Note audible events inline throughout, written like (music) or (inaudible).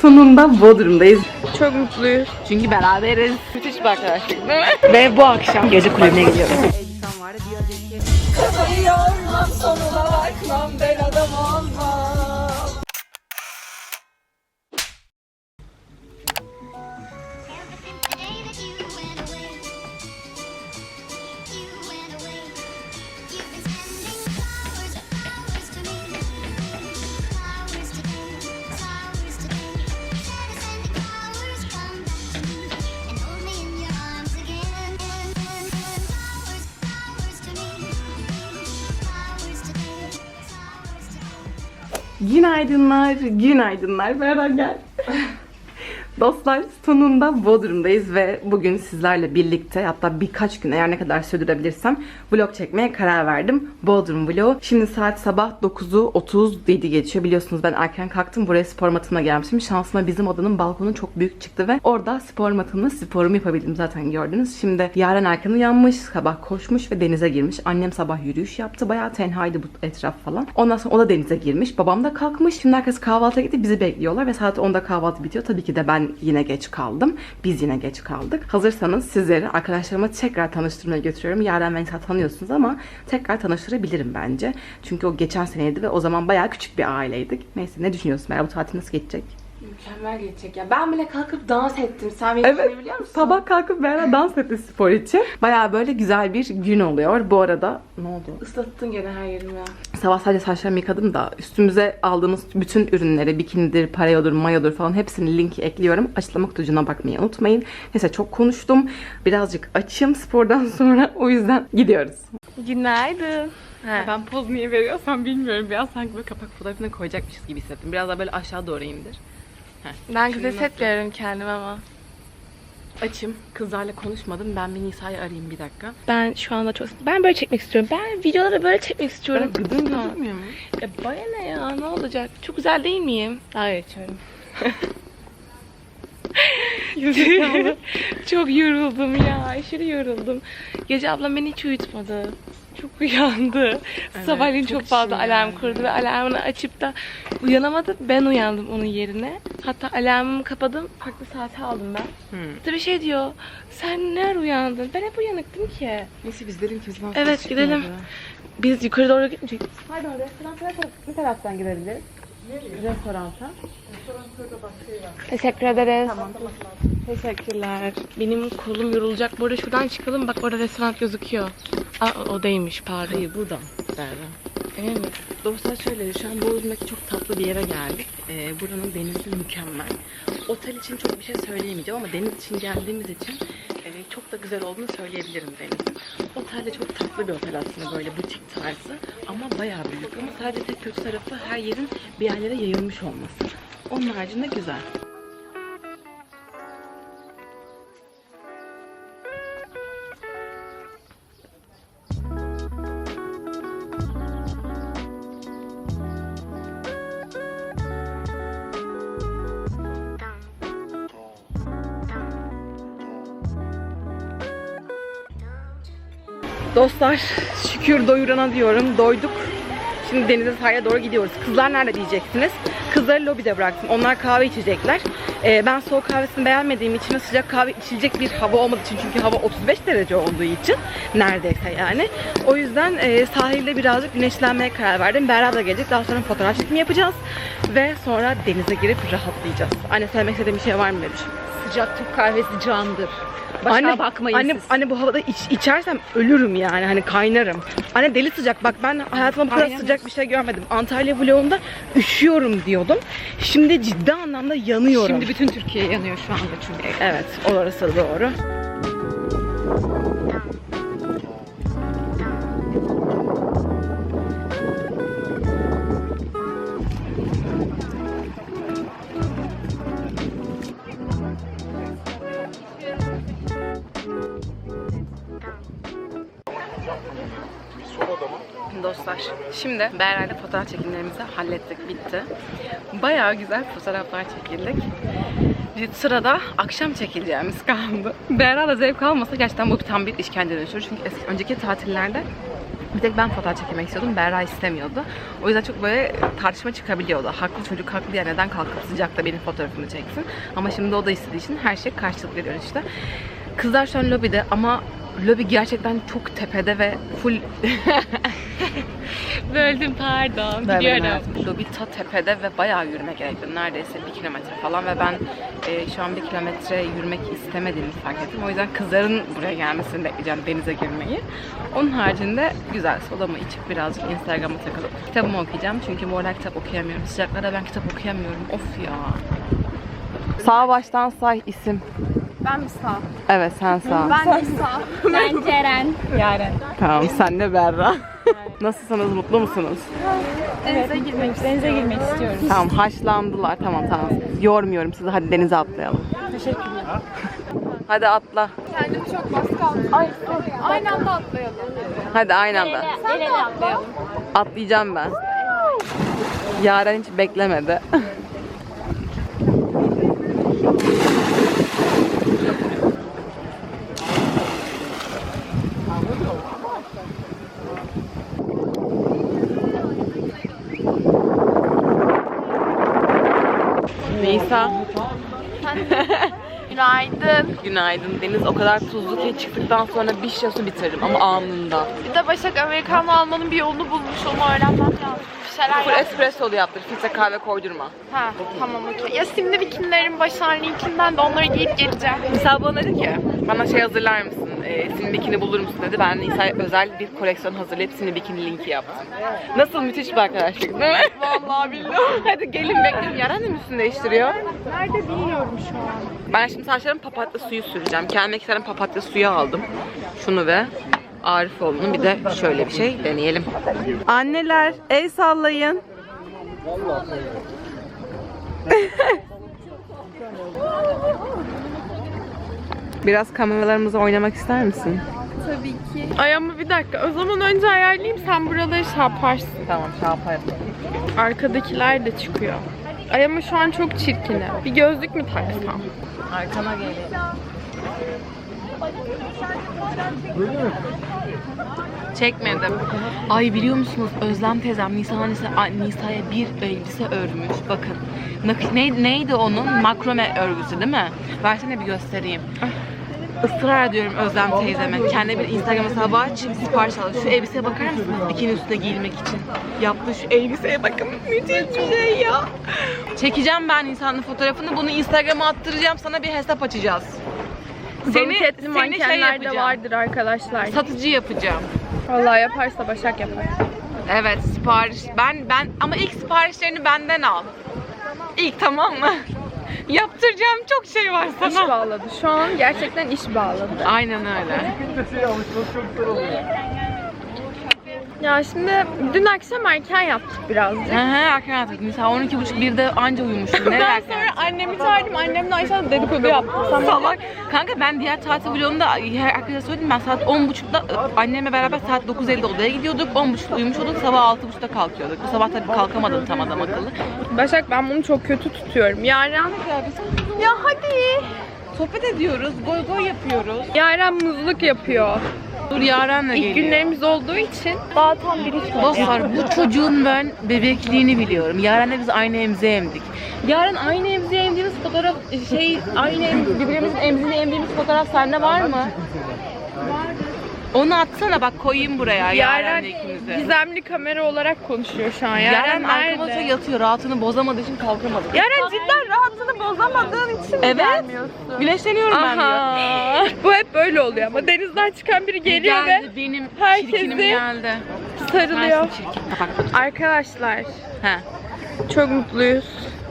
sonunda Bodrum'dayız. Çok mutluyuz. Çünkü beraberiz. Müthiş bir arkadaşlık değil mi? Ve bu akşam gece kulübüne gidiyoruz. Day today. Günaydınlar, günaydınlar. Berra gel. (laughs) Dostlar sonunda Bodrum'dayız ve bugün sizlerle birlikte hatta birkaç gün eğer ne kadar sürdürebilirsem vlog çekmeye karar verdim. Bodrum vlogu. Şimdi saat sabah 9'u 37 geçiyor. Biliyorsunuz ben erken kalktım. Buraya spor matımla gelmişim. Şansıma bizim odanın balkonu çok büyük çıktı ve orada spor matımla sporumu yapabildim zaten gördünüz. Şimdi Yaren erken uyanmış, sabah koşmuş ve denize girmiş. Annem sabah yürüyüş yaptı. Bayağı tenhaydı bu etraf falan. Ondan sonra o da denize girmiş. Babam da kalkmış. Şimdi herkes kahvaltıya gitti. Bizi bekliyorlar ve saat 10'da kahvaltı bitiyor. Tabii ki de ben yine geç kaldım. Biz yine geç kaldık. Hazırsanız sizleri arkadaşlarıma tekrar tanıştırmaya götürüyorum. Yaren zaten tanıyorsunuz ama tekrar tanıştırabilirim bence. Çünkü o geçen seneydi ve o zaman bayağı küçük bir aileydik. Neyse ne düşünüyorsun Meral? Bu tatil nasıl geçecek? Mükemmel geçecek ya. Ben bile kalkıp dans ettim. Sen beni Evet. düşünebiliyor musun? Sabah kalkıp Berra dans etti spor için. Bayağı böyle güzel bir gün oluyor. Bu arada ne oldu? Islattın gene her yerimi ya. Sabah sadece saçlarımı yıkadım da üstümüze aldığımız bütün ürünleri, bikinidir, pareodur, mayodur falan hepsini linki ekliyorum. Açıklama kutucuğuna bakmayı unutmayın. Neyse çok konuştum. Birazcık açım spordan (laughs) sonra o yüzden gidiyoruz. Günaydın. Ha. Ben poz niye veriyorsam bilmiyorum. Biraz sanki böyle kapak fotoğrafına koyacakmışız gibi hissettim. Biraz daha böyle aşağı doğru indir. Ben güzel hissetmiyorum kendimi ama. Açım. Kızlarla konuşmadım. Ben bir Nisa'yı arayayım bir dakika. Ben şu anda çok... Ben böyle çekmek istiyorum. Ben videoları böyle çekmek istiyorum. Ben gıdım gözükmüyor mu? E baya ne ya? Ne olacak? Çok güzel değil miyim? Daha geçiyorum. (laughs) çok yoruldum ya. Aşırı yoruldum. Gece ablam beni hiç uyutmadı. Çok uyandı. Sabahleyin çok çok, fazla işim alarm yani. kurdu ve alarmını açıp da uyanamadı. Ben uyandım onun yerine. Hatta alarmımı kapadım. Farklı saate aldım ben. Hmm. Tabii şey diyor. Sen nerede uyandın? Ben hep uyanıktım ki. Neyse biz dedim ki biz nasıl Evet, çıkmadı? gidelim. Biz yukarı doğru gitmeyecek. Pardon restoranta ne taraftan gidebiliriz? Restoranta. Teşekkür ederiz. Tamam, Teşekkürler. Benim kolum yorulacak. Bu arada şuradan çıkalım. Bak orada restoran gözüküyor. Aa, o değilmiş pardon. Hayır buradan. Emin misin? Dostlar şöyle şu an Bodrum'daki çok tatlı bir yere geldik. Ee, buranın denizi mükemmel. Otel için çok bir şey söyleyemeyeceğim ama deniz için geldiğimiz için e, çok da güzel olduğunu söyleyebilirim denizin. Otel de çok tatlı bir otel aslında böyle butik tarzı ama bayağı büyük ama sadece tek kötü tarafı her yerin bir yerlere yayılmış olması. Onun haricinde güzel. Dostlar şükür doyurana diyorum. Doyduk. Şimdi denize sahile doğru gidiyoruz. Kızlar nerede diyeceksiniz? Kızları lobide bıraktım. Onlar kahve içecekler. Ee, ben soğuk kahvesini beğenmediğim için sıcak kahve içilecek bir hava olmadığı için çünkü hava 35 derece olduğu için neredeyse yani. O yüzden e, sahilde birazcık güneşlenmeye karar verdim. Berra da gelecek. Daha sonra fotoğraf çekimi yapacağız. Ve sonra denize girip rahatlayacağız. Anne söylemek istediğin bir şey var mı demiş. Sıcak Türk kahvesi candır. Başka anne, bakmayın anne, siz. Anne bu havada iç, içersem ölürüm yani hani kaynarım. Anne deli sıcak bak ben hayatımda bu kadar Aynen. sıcak bir şey görmedim. Antalya vlogunda üşüyorum diyordum. Şimdi ciddi anlamda yanıyorum. Şimdi bütün Türkiye yanıyor şu anda çünkü. Evet orası doğru. Dostlar şimdi Berra'yla fotoğraf çekimlerimizi hallettik bitti. Bayağı güzel fotoğraflar çekildik. Bir sırada akşam çekileceğimiz (laughs) kaldı. Berra da zevk almasa gerçekten bu tam bir işkence dönüşür. Çünkü eski, önceki tatillerde Bir tek ben fotoğraf çekmek istiyordum. Berra istemiyordu. O yüzden çok böyle tartışma çıkabiliyordu. Haklı çocuk haklı ya neden kalkıp sıcakta benim fotoğrafımı çeksin. Ama şimdi o da istediği için her şey karşılıklı görüşte. Kızlar şu an lobide ama lobi gerçekten çok tepede ve full (laughs) Böldüm pardon. Biliyorum. Lobi ta tepede ve bayağı yürümek gerekti. Neredeyse bir kilometre falan ve ben e, şu an bir kilometre yürümek istemediğimi fark ettim. O yüzden kızların buraya gelmesini bekleyeceğim denize girmeyi. Onun haricinde güzel solamı içip birazcık Instagram'a takılıp kitabımı okuyacağım. Çünkü bu aralar kitap okuyamıyorum. Sıcaklarda ben kitap okuyamıyorum. Of ya. Sağ baştan say isim. Ben mi sağ? Evet sen sağ. Ben de sağ. ben Ceren. Yaren. Tamam sen de Berra. (laughs) Nasılsınız? Mutlu musunuz? Denize girmek, denize girmek istiyorum. Tamam haşlandılar. Tamam tamam. Yormuyorum sizi. Hadi denize atlayalım. Teşekkürler. Hadi atla. Kendimi çok bas kaldım. Ay, aynı anda atlayalım. Hadi aynı anda. El ele atlayalım. Atlayacağım ben. Yaren hiç beklemedi. (laughs) Nisa. (laughs) Günaydın. Günaydın. Deniz o kadar tuzlu ki çıktıktan sonra bir şişe su bitiririm ama anında. Bir de Başak Amerikanlı almanın bir yolunu bulmuş. Onu öğrenmem lazım. Bir şeyler Full yap. espresso yaptır. Filtre kahve koydurma. Ha, tamam okey. Ya simli bikinilerim Başak'ın linkinden de onları giyip geleceğim. Nisa bana dedi ki bana şey hazırlar mısın? E, simli bikini bulur musun dedi. Ben Nisa'ya özel bir koleksiyon hazırlayıp simli bikini linki yaptım. Nasıl müthiş bir arkadaşlık değil mi? (laughs) Vallahi billahi. Hadi gelin bekleyin. Yaren de mi üstünü değiştiriyor? Nerede bilmiyorum şu an. Ben şimdi saçlarıma papatya suyu süreceğim. Kendime iki tane papatya suyu aldım. Şunu ve Arifoğlu'nun bir de şöyle bir şey deneyelim. Anneler el sallayın. (laughs) Biraz kameralarımıza oynamak ister misin? Ay ama bir dakika. O zaman önce ayarlayayım. Sen buraları şey yaparsın. Tamam şey yaparım. Arkadakiler de çıkıyor. Ay ama şu an çok çirkini. Bir gözlük mü taksam? Arkana gelin. Çekmedim. Ay biliyor musunuz Özlem teyzem Nisa Nisa'ya bir elbise örmüş. Bakın. Ne, neydi onun? Makrome örgüsü değil mi? Versene bir göstereyim. Israr ediyorum Özlem teyzeme. Kendi bir Instagram hesabı aç, sipariş al. Şu elbiseye bakar mısınız? Bikini üstüne giyilmek için. Yaptığı şu elbiseye bakın. Müthiş bir şey ya. Çekeceğim ben insanın fotoğrafını. Bunu Instagram'a attıracağım. Sana bir hesap açacağız. Seni, seni etli mankenler de yapacağım. vardır arkadaşlar. Satıcı yapacağım. Vallahi yaparsa Başak yapar. Evet sipariş. Ben ben ama ilk siparişlerini benden al. İlk tamam mı? (laughs) Yaptıracağım çok şey var İş sana. bağladı. Şu an gerçekten iş bağladı. Aynen öyle. Ya şimdi dün akşam erken yaptık birazcık. Hı hı erken yattık. Mesela 12.30 birde anca uyumuşum. Ne Ben sonra annemi çağırdım. Annemle aşağıda dedikodu yaptık. Sen Salak. Kanka ben diğer tatil vlogumda her arkadaşa söyledim ben saat 10.30'da annemle beraber saat 9.50'de odaya gidiyorduk. 10.30'da uyumuş olduk sabah 6.30'da kalkıyorduk. Bu sabah tabii kalkamadım tam adam akıllı. Başak ben bunu çok kötü tutuyorum. Yaren... Ya hadi. Sohbet ediyoruz, goy goy yapıyoruz. Yaren muzluk yapıyor. Dur Yaren'le İlk geliyor. günlerimiz olduğu için daha tam bir iş var. Dostlar bu çocuğun ben bebekliğini biliyorum. Yaren'le biz aynı emziği emdik. Yaren aynı emziği emdiğimiz fotoğraf şey aynı em, birbirimizin emziğini emdiğimiz fotoğraf sende var mı? Onu atsana bak koyayım buraya Yaren Yaren'le ikimizi. gizemli kamera olarak konuşuyor şu an. Yaren, Yaren, arkama nerede? yatıyor rahatını bozamadığı için kalkamadı. Yaren cidden rahatını bozamadığın için Evet. gelmiyorsun? Güneşleniyorum ben diyor. Aha. Bu hep böyle oluyor ama denizden çıkan biri geliyor geldi, ve benim herkesi çirkinim geldi. sarılıyor. Arkadaşlar He. çok mutluyuz.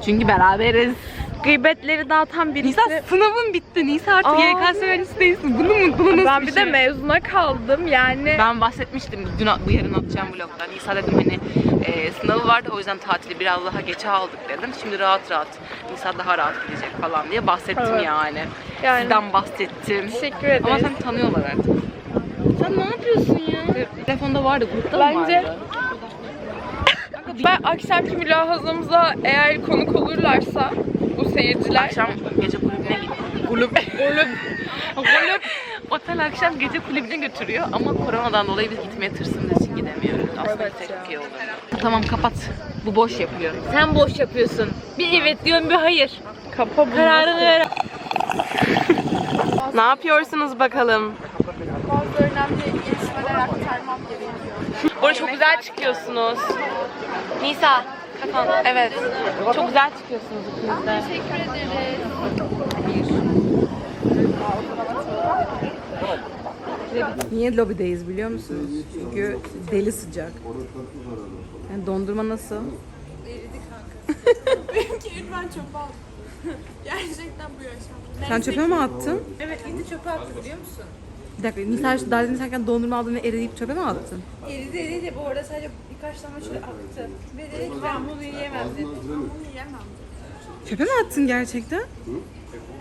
Çünkü beraberiz. Gıybetleri dağıtan birisi. Nisa sınavın bitti. Nisa artık Aa. YKS öğrencisi değilsin. Bunu mu? Bunu nasıl ben bir bir şey? de mezuna kaldım yani. Ben bahsetmiştim dün bu yarın atacağım vlogda. Nisa dedim hani e, sınavı vardı o yüzden tatili biraz daha geçe aldık dedim. Şimdi rahat rahat Nisa daha rahat gidecek falan diye bahsettim Evet. yani. Yani. Sizden bahsettim. Teşekkür ederiz. Ama sen tanıyorlar artık. Sen ne yapıyorsun ya? Telefonda vardı, grupta mı Bence- vardı? (laughs) Ben akşamki mülahazamıza eğer konuk olurlarsa bu seyirciler Akşam gece kulübüne gittim. Kulüp. Kulüp. Kulüp. (laughs) Otel akşam gece kulübüne götürüyor ama koronadan dolayı biz gitmeye tırsındığımız için Tamam kapat. Bu boş yapıyor. Sen boş yapıyorsun. Bir evet diyorsun bir hayır. Kapa bunu. Kararını ver. ne yapıyorsunuz bakalım? Bazı önemli gelişmeler aktarmam gerekiyor. Orada çok güzel çıkıyorsunuz. Nisa, kafan. Evet. Çok güzel çıkıyorsunuz ikiniz de. Teşekkür ederiz. Niye lobideyiz biliyor musunuz? Çünkü deli sıcak. Yani dondurma nasıl? (laughs) Benimki ben çöpe aldım. (laughs) Gerçekten bu yaşam. Sen çöpe mi attın? Evet indi çöpe attı biliyor musun? Bir dakika, Nisa daha demin sen dondurma aldın ve eriyip çöpe mi attın? Eridi eridi bu arada sadece birkaç tane şöyle aktı. Ve dedi ki ben bunu yiyemem dedi. Ben bunu yiyemem dedi. Çöpe mi attın gerçekten?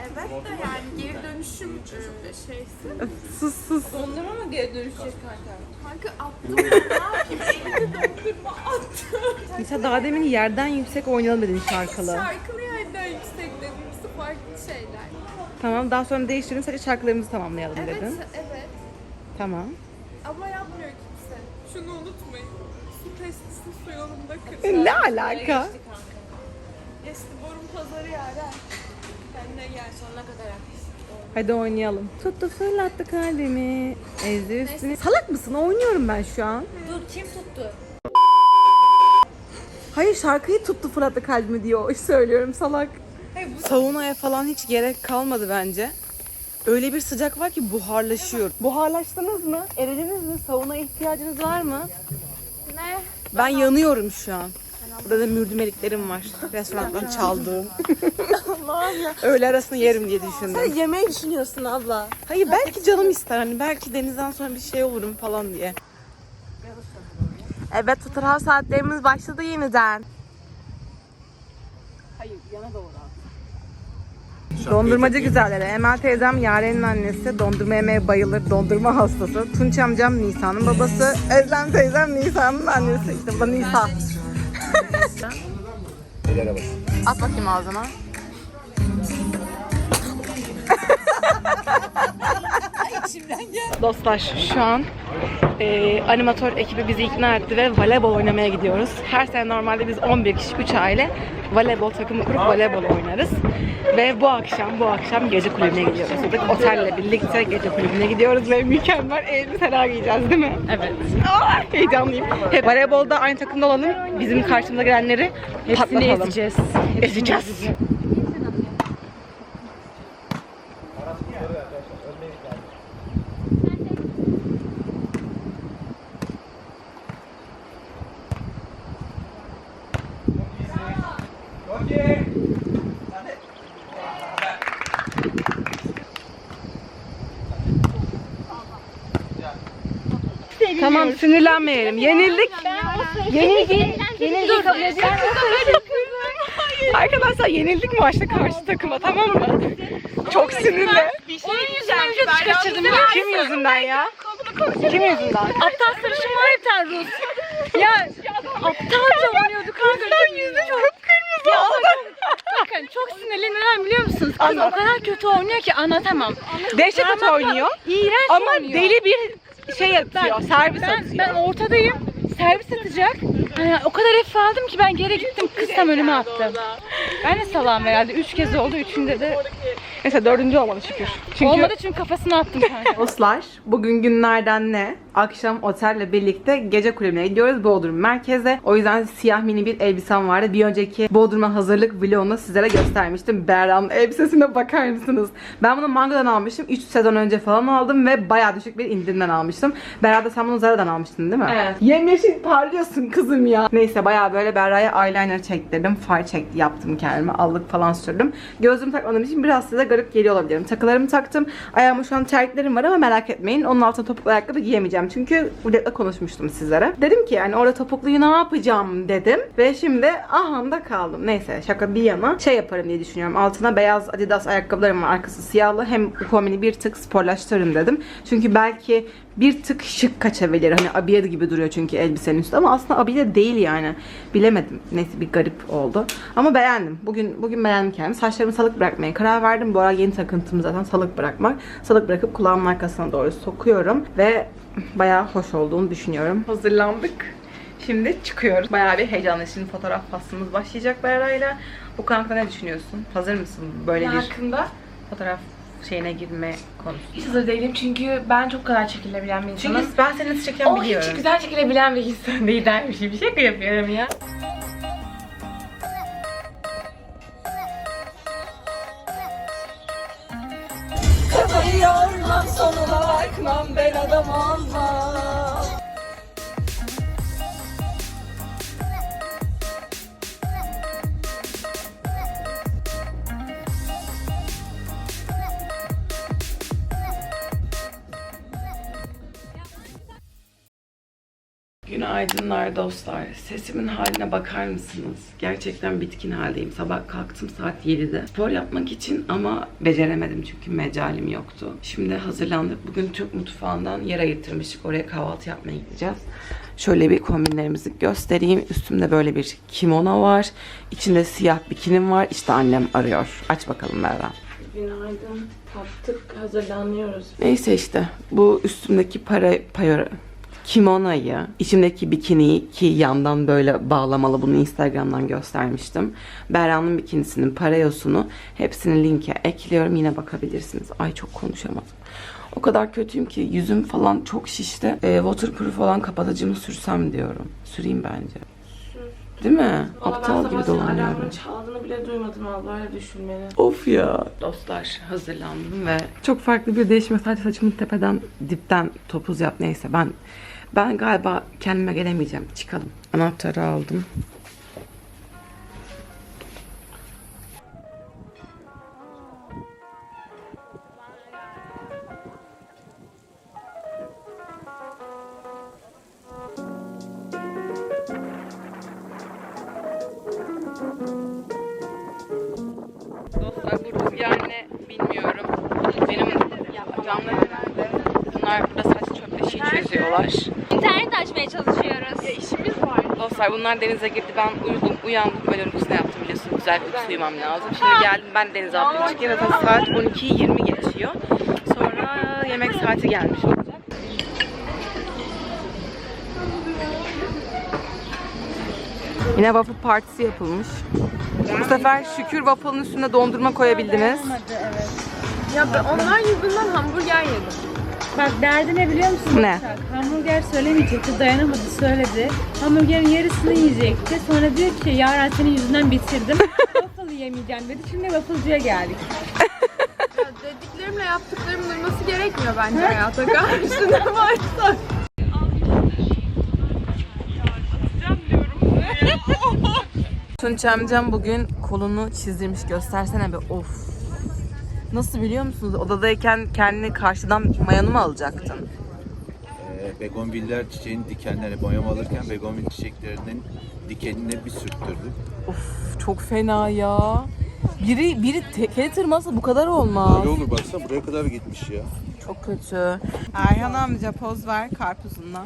Evet de yani geri dönüşüm e, şeysi. Sus sus. Dondurma mı geri dönüşecek kanka? Kanka attım ne yapayım? Elinde dondurma attım. Nisa daha demin yerden yüksek oynayalım dedin şarkılı. Şarkılı yerden yüksek dedim. İkisi farklı şeyler. Tamam daha sonra değiştirin sadece şarkılarımızı tamamlayalım Evet, dedin. evet. Tamam. Ama yapmıyor kimse. Şunu unutmayın. Su testisi su yolunda kırdı. Ne alaka? Geçti borun pazarı yerde. Kendine gel sonuna kadar haklısın. Hadi oynayalım. Tuttu fırlattı kalbimi. Ezdi üstüne. Salak mısın? Oynuyorum ben şu an. Dur kim tuttu? Hayır şarkıyı tuttu fırlattı kalbimi diyor. Söylüyorum salak. Saunaya falan hiç gerek kalmadı bence. Öyle bir sıcak var ki buharlaşıyor. Buharlaştınız mı? Eridiniz mi? Sauna ihtiyacınız var mı? Ne? Ben yanıyorum şu an. Burada da mürdümeliklerim var. Restorandan çaldığım. (laughs) Öğle arasını yerim diye düşündüm. Yemeği düşünüyorsun abla. Hayır belki canım ister hani belki denizden sonra bir şey olurum falan diye. Evet fotoğraf saatlerimiz başladı yeniden. Dondurmacı güzelleri. Emel teyzem Yaren'in annesi. Dondurma yemeye bayılır. Dondurma hastası. Tunç amcam Nisa'nın babası. Özlem teyzem Nisa'nın annesi. İşte bu Nisa. At bakayım ağzına. (laughs) Dostlar şu an e, animatör ekibi bizi ikna etti ve voleybol oynamaya gidiyoruz. Her sene normalde biz 11 kişi 3 aile voleybol takımı kurup voleybol oynarız. Ve bu akşam bu akşam gece kulübüne gidiyoruz. Dedik otelle birlikte gece kulübüne gidiyoruz ve mükemmel elbiseler giyeceğiz değil mi? Evet. Aa, heyecanlıyım. Hep voleybolda aynı takımda olalım. Bizim karşımıza gelenleri Hepsini ezeceğiz. Ezeceğiz. Tamam sinirlenmeyelim. Yenildik. Yenildik. Yenildik kabul Arkadaşlar yenildik maçta karşı takıma tamam mı? Çok sinirli. Onun yüzünden vücut kaçırdım. Kim yüzünden ya? Kim yüzünden? Aptal sarışın var tane Rus. Ya aptalca oynuyordu kanka. Aptal yüzü çok kırmızı oldu. Bakın çok sinirli neden biliyor musunuz? Kız o kadar kötü oynuyor ki anlatamam. Dehşet Parmakla oynuyor. İğrenç Ama oynuyor. deli bir şey atıyor. servis ben, atıyor. ben ortadayım. Servis atacak. Hani o kadar hafif aldım ki ben geri gittim. Kız tam önüme attı. Ben de salam herhalde. Üç kez oldu. Üçünde de Neyse dördüncü olmadı şükür. Çünkü olmadı çünkü kafasına attım kanka. (laughs) Dostlar bugün günlerden ne? Akşam otelle birlikte gece kulübüne gidiyoruz Bodrum merkeze. O yüzden siyah mini bir elbisem vardı. Bir önceki Bodrum'a hazırlık vlogunu sizlere göstermiştim. Berra'nın elbisesine (laughs) bakar mısınız? Ben bunu Mango'dan almıştım. 3 sezon önce falan aldım ve bayağı düşük bir indirimden almıştım. Berra da sen bunu Zara'dan almıştın değil mi? Evet. Yemyeşil parlıyorsun kızım ya. Neyse bayağı böyle Berra'ya eyeliner çektirdim. Far çekti yaptım kendime. Allık falan sürdüm. Gözlüğümü takmadığım için biraz size garip geliyor olabilirim. Takılarımı taktım. Ayağıma şu an terliklerim var ama merak etmeyin. Onun altına topuklu ayakkabı giyemeyeceğim. Çünkü burada konuşmuştum sizlere. Dedim ki yani orada topukluyu ne yapacağım dedim. Ve şimdi ahanda kaldım. Neyse şaka bir yana şey yaparım diye düşünüyorum. Altına beyaz Adidas ayakkabılarım var. Arkası siyahlı. Hem bu kombini bir tık sporlaştırırım dedim. Çünkü belki bir tık şık kaçabilir. Hani abiye gibi duruyor çünkü elbisenin üstü ama aslında abiye değil yani. Bilemedim. Neyse bir garip oldu. Ama beğendim. Bugün bugün beğendim kendimi. Saçlarımı salık bırakmaya karar verdim. Bu ara yeni takıntım zaten salık bırakmak. Salık bırakıp kulağımın arkasına doğru sokuyorum ve bayağı hoş olduğunu düşünüyorum. Hazırlandık. Şimdi çıkıyoruz. Bayağı bir heyecanlı. Şimdi fotoğraf faslımız başlayacak Berra'yla. Bu kanka ne düşünüyorsun? Hazır mısın böyle Ne bir hakkında? fotoğraf şeyine girme konusu? Hiç hazır değilim çünkü ben çok kolay çekilebilen bir insanım. Çünkü ben seni nasıl çeken o biliyorum. hiç güzel çekilebilen bir insan değil dermişim. Bir şaka yapıyorum ya. Sonuna bakmam ben adam olmam Günaydınlar dostlar. Sesimin haline bakar mısınız? Gerçekten bitkin haldeyim. Sabah kalktım saat 7'de. Spor yapmak için ama beceremedim çünkü mecalim yoktu. Şimdi hazırlandık. Bugün Türk mutfağından yer ayırtırmıştık. Oraya kahvaltı yapmaya gideceğiz. Şöyle bir kombinlerimizi göstereyim. Üstümde böyle bir kimono var. İçinde siyah bikinim var. İşte annem arıyor. Aç bakalım Merve. Günaydın. Tattık. Hazırlanıyoruz. Neyse işte bu üstümdeki para payora kimonoyu, içimdeki bikiniyi ki yandan böyle bağlamalı bunu Instagram'dan göstermiştim. Berra'nın bikinisinin parayosunu hepsini linke ekliyorum. Yine bakabilirsiniz. Ay çok konuşamadım. O kadar kötüyüm ki yüzüm falan çok şişti. E, waterproof olan kapatıcımı sürsem diyorum. Süreyim bence. Değil mi? Valla Aptal ben gibi dolanıyorum. alarmın çaldığını bile duymadım abla öyle düşün beni. Of ya. Dostlar hazırlandım ve çok farklı bir değişme sadece saçımı tepeden dipten topuz yap neyse ben ben galiba kendime gelemeyeceğim çıkalım. Anahtarı aldım. Dostlar bu rüzgar ne bilmiyorum. Benim camlar herhalde. Bunlar burada saç şiş çözüyorlar. İnternet açmaya çalışıyoruz. Dostlar bunlar denize girdi. Ben uyudum, uyandım. Böyle uykusuna yaptım biliyorsun. Güzel bir uykusu uyumam lazım. Şimdi geldim ben denize atladım. Çünkü zaten saat 12'yi 20 geçiyor. Sonra yemek saati gelmiş olacak. Yine waffle partisi yapılmış. Bu sefer şükür waffle'ın üstüne dondurma koyabildiniz. Ya ben onlar yüzünden hamburger yedim. Bak derdi ne biliyor musun? Ne? Başak? Hamburger söylemeyecekti, dayanamadı söyledi. Hamburgerin yarısını yiyecekti. Sonra diyor ki Yaren senin yüzünden bitirdim. (laughs) Waffle yemeyeceğim dedi. Şimdi waffle'cıya geldik. Ya dediklerimle yaptıklarım durması gerekmiyor bence hayata karşı ne (laughs) varsa. Tunç amcam bugün kolunu çizdirmiş. Göstersene be of. Nasıl biliyor musunuz? Odadayken kendini karşıdan mayanı mı alacaktın? Ee, begonviller çiçeğin dikenleri boyama alırken begonvil çiçeklerinin dikenine bir sürttürdük. Of çok fena ya. Biri biri tekeli tırmasa bu kadar olmaz. Öyle olur baksana buraya kadar gitmiş ya. Çok kötü. Erhan amca poz ver karpuzunla.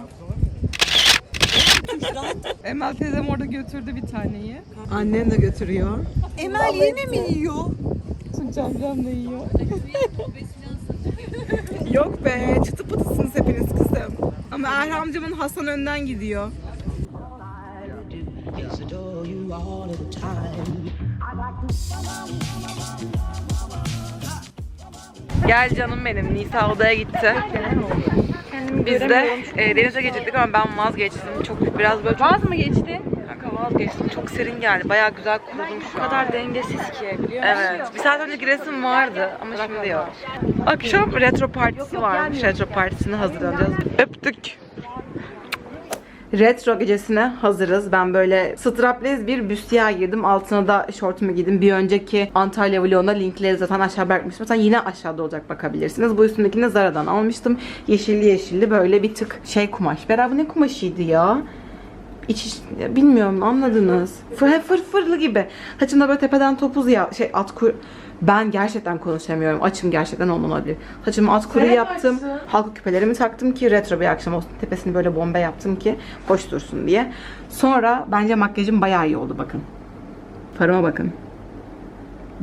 Emel teyzem orada götürdü bir taneyi. Annem de götürüyor. Emel yine mi yiyor? Tunç amcam da yiyor. (laughs) Yok be çıtı pıtısınız hepiniz kızım. Ama Erhan amcamın Hasan önden gidiyor. Gel canım benim. Nisa odaya gitti. Biz de e, denize geçecektik ama ben vazgeçtim. Çok biraz böyle Vaz mı geçtin? Vazgeçtim. Çok serin geldi. Bayağı güzel kurudum şu an. kadar dengesiz ki biliyor musun? Evet. Bir saat önce giresim vardı ama şimdi yok. Akşam retro partisi varmış. Retro partisine hazırlanacağız. Öptük. Retro gecesine hazırız. Ben böyle strapless bir büstiyer girdim. Altına da şortumu giydim. Bir önceki Antalya vloguna linkleri zaten aşağı bırakmıştım. Zaten yine aşağıda olacak bakabilirsiniz. Bu üstündekini Zara'dan almıştım. Yeşilli yeşilli böyle bir tık şey kumaş. Bera bu ne kumaşıydı ya? İç, bilmiyorum anladınız. Fır, fır fırlı gibi. Saçımda böyle tepeden topuz ya şey at kur. Ben gerçekten konuşamıyorum. Açım gerçekten ondan olabilir. Saçımı at kuru yaptım. Halka küpelerimi taktım ki retro bir akşam olsun. Tepesini böyle bombe yaptım ki hoş dursun diye. Sonra bence makyajım bayağı iyi oldu bakın. Farıma bakın.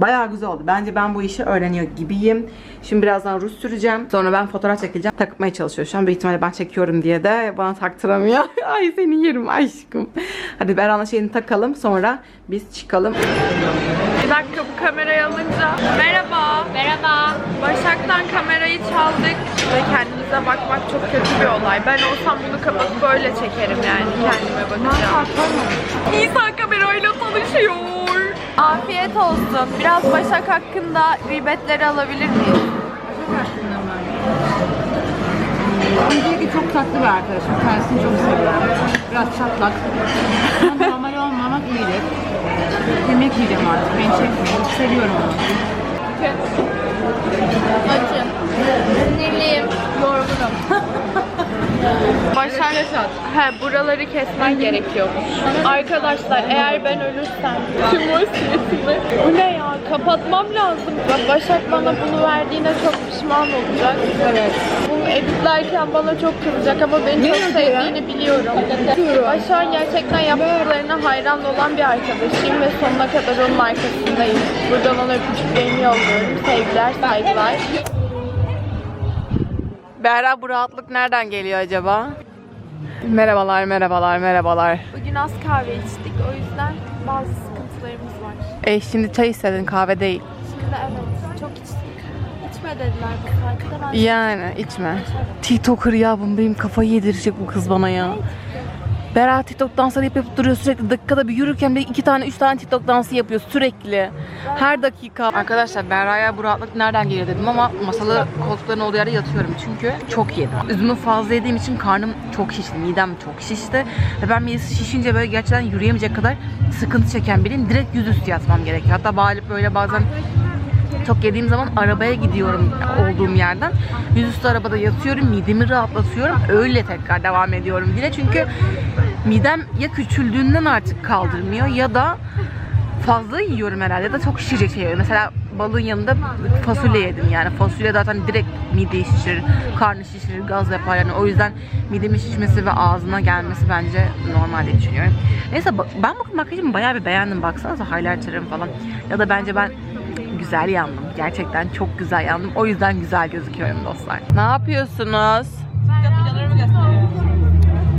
Bayağı güzel oldu. Bence ben bu işi öğreniyor gibiyim. Şimdi birazdan Rus süreceğim. Sonra ben fotoğraf çekeceğim. Takmaya çalışıyor şu an. Büyük ihtimalle ben çekiyorum diye de bana taktıramıyor. (laughs) Ay seni yerim aşkım. Hadi Berhan'la şeyini takalım. Sonra biz çıkalım. Bir dakika bu kamerayı alınca. Merhaba. Merhaba. Başak'tan kamerayı çaldık ve kendimize bakmak çok kötü bir olay. Ben olsam bunu kapatıp böyle çekerim yani kendime bakacağım. Nisan kamerayla tanışıyor. Afiyet olsun. Biraz Başak hakkında gıybetleri alabilir miyiz? Öncelikle çok tatlı bir arkadaşım. Kendisini çok seviyorum. Biraz çatlak. Ama normal olmamak iyidir. Yemek yiyeceğim artık. Beni çekmeyin. Seviyorum onu. Acım. Sinirliyim. Yorgunum. (laughs) Başak, he, buraları kesmen gerekiyormuş. Arkadaşlar eğer ben ölürsem tüm vasiyetimi bu ne ya kapatmam lazım. Bak Başak bana bunu verdiğine çok pişman olacak. Evet. Bunu editlerken bana çok kızacak ama beni çok sevdiğini biliyorum. Başak'ın gerçekten yaptıklarına hayran olan bir arkadaşıyım ve sonuna kadar onun arkasındayım. Buradan ona öpücüklerimi yolluyorum. Sevgiler, saygılar. Berra bu rahatlık nereden geliyor acaba? Merhabalar, merhabalar, merhabalar. Bugün az kahve içtik. O yüzden bazı sıkıntılarımız var. E şimdi çay istedin, kahve değil. Şimdi evet çok içtik. İçme dediler bu saatte. Ben Yani içme. TikToker ya bunu benim kafayı yedirecek bu kız bana ya. Berat TikTok dansları yapıp duruyor sürekli. Dakikada bir yürürken de iki tane üç tane TikTok dansı yapıyor sürekli. Her dakika. Arkadaşlar Berra'ya bu rahatlık nereden geliyor dedim ama masalı koltukların olduğu yerde yatıyorum. Çünkü çok yedim. Üzümü fazla yediğim için karnım çok şişti. Midem çok şişti. Ve ben midesi şişince böyle gerçekten yürüyemeyecek kadar sıkıntı çeken biriyim. Direkt yüzüstü yatmam gerekiyor. Hatta bağırıp böyle bazen çok yediğim zaman arabaya gidiyorum olduğum yerden. Yüzüstü arabada yatıyorum, midemi rahatlatıyorum. Öyle tekrar devam ediyorum yine. Çünkü midem ya küçüldüğünden artık kaldırmıyor ya da fazla yiyorum herhalde ya da çok şişecek şey yiyorum. Mesela balığın yanında fasulye yedim yani. Fasulye zaten direkt mideyi şişirir, karnı şişirir, gaz yapar yani. O yüzden midemin şişmesi ve ağzına gelmesi bence normal diye düşünüyorum. Neyse ben bu makyajımı bayağı bir beğendim. Baksanıza highlighter'ım falan. Ya da bence ben güzel yandım. Gerçekten çok güzel yandım. O yüzden güzel gözüküyorum dostlar. Ne yapıyorsunuz?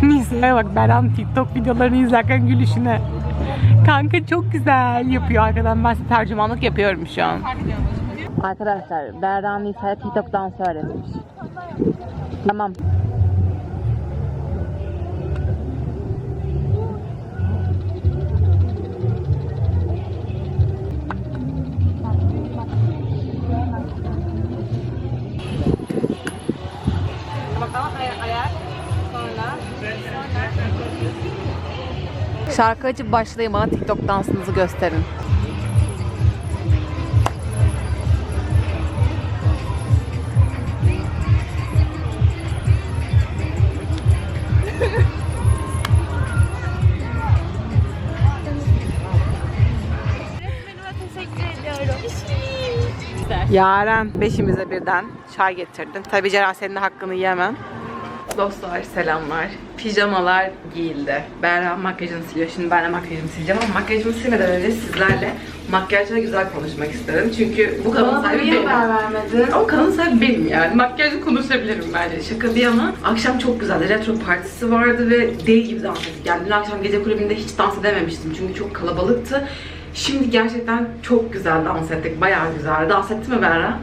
Nisa'ya bak Beran TikTok videolarını izlerken gülüşüne. Kanka çok güzel yapıyor arkadan ben size tercümanlık yapıyorum şu an. Arkadaşlar Berran Nisa'ya TikTok dansı öğretmiş. Tamam. Şarkı açıp başlayın bana TikTok dansınızı gösterin. teşekkür ediyorum. Yaren beşimize birden çay getirdin. Tabii Ceren senin de hakkını yemem. Dostlar selamlar. Pijamalar giyildi. Berra makyajını siliyor. Şimdi ben de makyajımı sileceğim ama makyajımı silmeden önce sizlerle makyajla güzel konuşmak istedim. Çünkü bu kanalın sahibi benim. vermedin? Ama kanalın sahibi benim yani. Makyajla konuşabilirim bence. Şaka bir yana. Akşam çok güzeldi. Retro partisi vardı ve deli gibi dans ettik. Yani dün akşam gece kulübünde hiç dans edememiştim. Çünkü çok kalabalıktı. Şimdi gerçekten çok güzel dans ettik. Bayağı güzel. Dans etti mi Berra?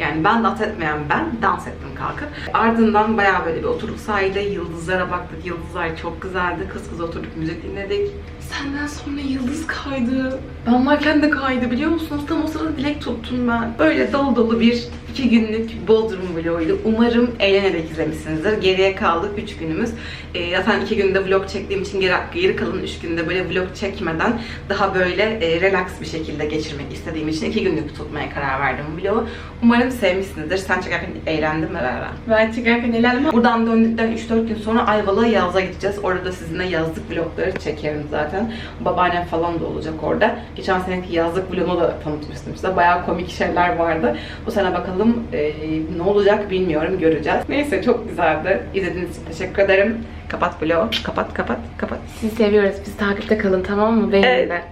Yani ben dans etmeyen ben dans ettim kalkıp. Ardından bayağı böyle bir oturduk sahilde yıldızlara baktık. Yıldızlar çok güzeldi. Kız kız oturduk müzik dinledik. Senden sonra yıldız kaydı. Ben varken de kaydı biliyor musunuz? Tam o sırada dilek tuttum ben. Böyle dolu dolu bir iki günlük Bodrum vloguydu. Umarım eğlenerek izlemişsinizdir. Geriye kaldı 3 günümüz. Ee, zaten 2 günde vlog çektiğim için geri, geri kalan 3 günde böyle vlog çekmeden daha böyle e, relax bir şekilde geçirmek istediğim için 2 günlük tutmaya karar verdim vlogu. Umarım sevmişsinizdir. Sen çekerken eğlendin mi Berra? Ben çekerken eğlendim. Buradan döndükten 3-4 gün sonra Ayvalık'a yaz'a gideceğiz. Orada sizinle yazlık vlogları çekerim zaten. Babaannem falan da olacak orada. Geçen seneki yazlık vlogunu da tanıtmıştım size. Bayağı komik şeyler vardı. Bu sene bakalım e, ne olacak bilmiyorum. Göreceğiz. Neyse çok güzeldi. İzlediğiniz için teşekkür ederim. Kapat vlogu. Kapat kapat kapat. Sizi seviyoruz. Bizi takipte kalın tamam mı? Beğenin de.